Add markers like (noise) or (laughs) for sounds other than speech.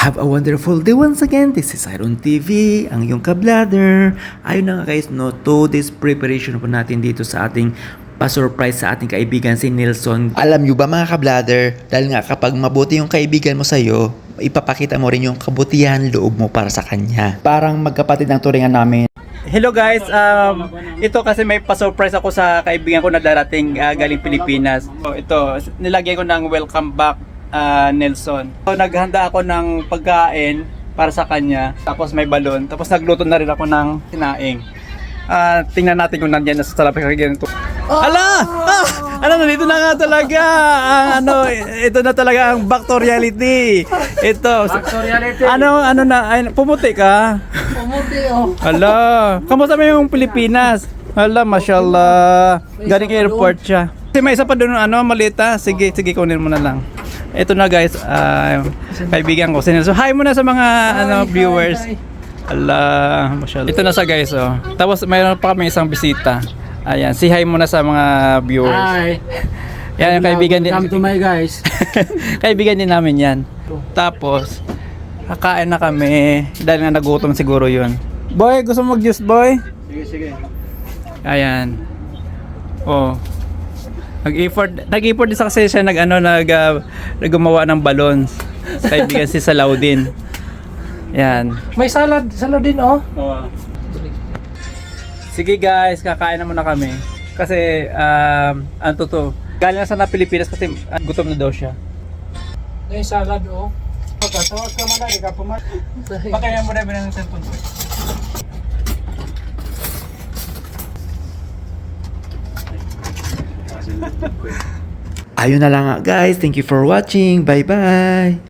Have a wonderful day once again. This is Iron TV, ang iyong kabladder. Ayun na nga guys, no, to this preparation po natin dito sa ating pa-surprise sa ating kaibigan si Nelson. Alam nyo ba mga kabladder, dahil nga kapag mabuti yung kaibigan mo sa'yo, ipapakita mo rin yung kabutihan loob mo para sa kanya. Parang magkapatid ng turingan namin. Hello guys, um, ito kasi may pa-surprise ako sa kaibigan ko na darating ah, galing Pilipinas. So, ito, nilagay ko ng welcome back ah, Nelson. So, naghanda ako ng pagkain para sa kanya, tapos may balon, tapos nagluto na rin ako ng sinaing. Ah, tingnan natin kung nandiyan na sa sarap kagyan ito. Ala! Ah! Ano, nandito na nga talaga. Ang ano, ito na talaga ang back to reality. Ito. Back to reality. Ano, ano na, ay, pumuti ka? Hala, kamusta mo yung Pilipinas? Hala, mashallah. Galing airport siya. Kasi may isa pa doon ano, malita. Sige, sige kunin mo na lang. Ito na guys, ah, kaibigan ko. So, hi muna sa mga ano viewers. Hala, mashallah. Ito na sa guys, oh. Tapos mayroon pa kami isang bisita. Ayan, si hi muna sa mga viewers. Hi. (laughs) Yan yung kaibigan din. Come to my guys. (laughs) kaibigan din namin yan. Tapos, kakain na kami. Dahil nga nagutom siguro yun. Boy, gusto mo mag-juice, boy? Sige, sige. Ayan. Oh. Nag-effort, nag-effort din sa kasi siya nag ano nag uh, naggumawa ng balloons. Kaibigan si Salaudin. Yan. May salad, salad din oh. Sige guys, kakain na muna kami. Kasi um ano to to, galing na sa na Pilipinas kasi ah, gutom na daw siya. May salad oh. Pagkatawag ka man di ka pumat. Pakayan mo na ba ng cellphone ko? Ayun na lang guys. Thank you for watching. Bye-bye.